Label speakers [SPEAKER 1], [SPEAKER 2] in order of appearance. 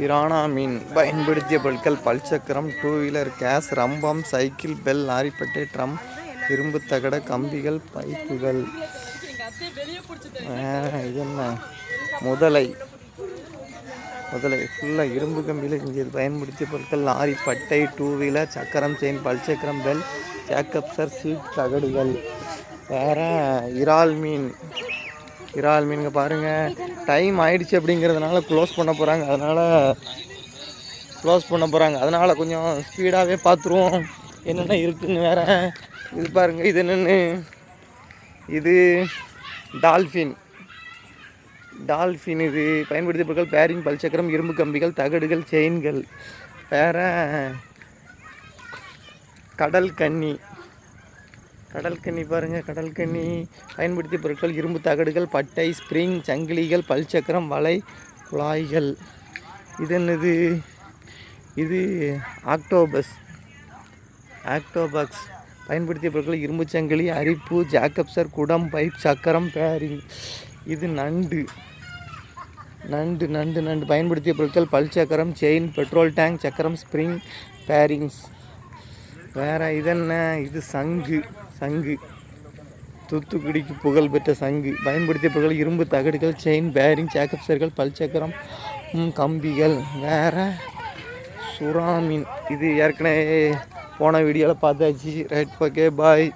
[SPEAKER 1] பிரானா மீன் பயன்படுத்திய பொருட்கள் பல்சக்கரம் டூ வீலர் கேஸ் ரம்பம் சைக்கிள் பெல் லாரிப்பட்டை ட்ரம் இரும்பு தகட கம்பிகள் பைப்புகள். இது என்ன? முதலை. முதலை. ஃபுல்லாக இரும்பு கம்பியில் செஞ்சது பயன்படுத்திய பொருட்கள். லாரி பட்டை டூ வீலர் சக்கரம் செயின் பல்சக்கரம் பெல் ஜேக்கப்சர் சீட் தகடுகள். வேற இறால் மீன். இறால் மீனுங்க பாருங்கள் டைம் ஆயிடுச்சு அப்படிங்கிறதுனால க்ளோஸ் பண்ண போகிறாங்க அதனால் க்ளோஸ் பண்ண போகிறாங்க அதனால் கொஞ்சம் ஸ்பீடாகவே பார்த்துருவோம் என்னென்ன இருக்குன்னு வேற. இது பாருங்கள் இது என்னென்னு? இது டால்ஃபின். டால்ஃபின் இது பயன்படுத்திய பொருட்கள் பேரிங் பல்சக்கரம் இரும்பு கம்பிகள் தகடுகள் செயின்கள் வேற கடல் கன்னி. கடல் கண்ணி பாருங்கள் கடல் கண்ணி. பயன்படுத்திய பொருட்கள் இரும்பு தகடுகள் பட்டை ஸ்ப்ரிங் சங்கிலிகள் பல்சக்கரம் வலை குழாய்கள். இது என்னது? இது ஆக்டோபஸ். ஆக்டோபக்ஸ் பயன்படுத்திய பொருட்கள் இரும்பு சங்கிலி அரிப்பு ஜாக்கப்சர் குடம் பைப் சக்கரம் பேரிங். இது நண்டு. நண்டு நண்டு நண்டு. பயன்படுத்திய பொருட்கள் பல் சக்கரம் செயின் பெட்ரோல் டேங்க் சக்கரம் ஸ்ப்ரிங் பேரிங்ஸ் வேறு இது என்ன? இது சங்கு. சங்கு. தூத்துக்குடிக்கு புகழ் பெற்ற சங்கு. பயன்படுத்திய பொருட்கள் இரும்பு தகடுகள் செயின் பேரிங் சேக்கப் சேர்கள் பல்சக்கரம் கம்பிகள். வேற சுறாமீன். இது ஏற்கனவே போன வீடியோவில் பார்த்தாச்சு. Right okay bye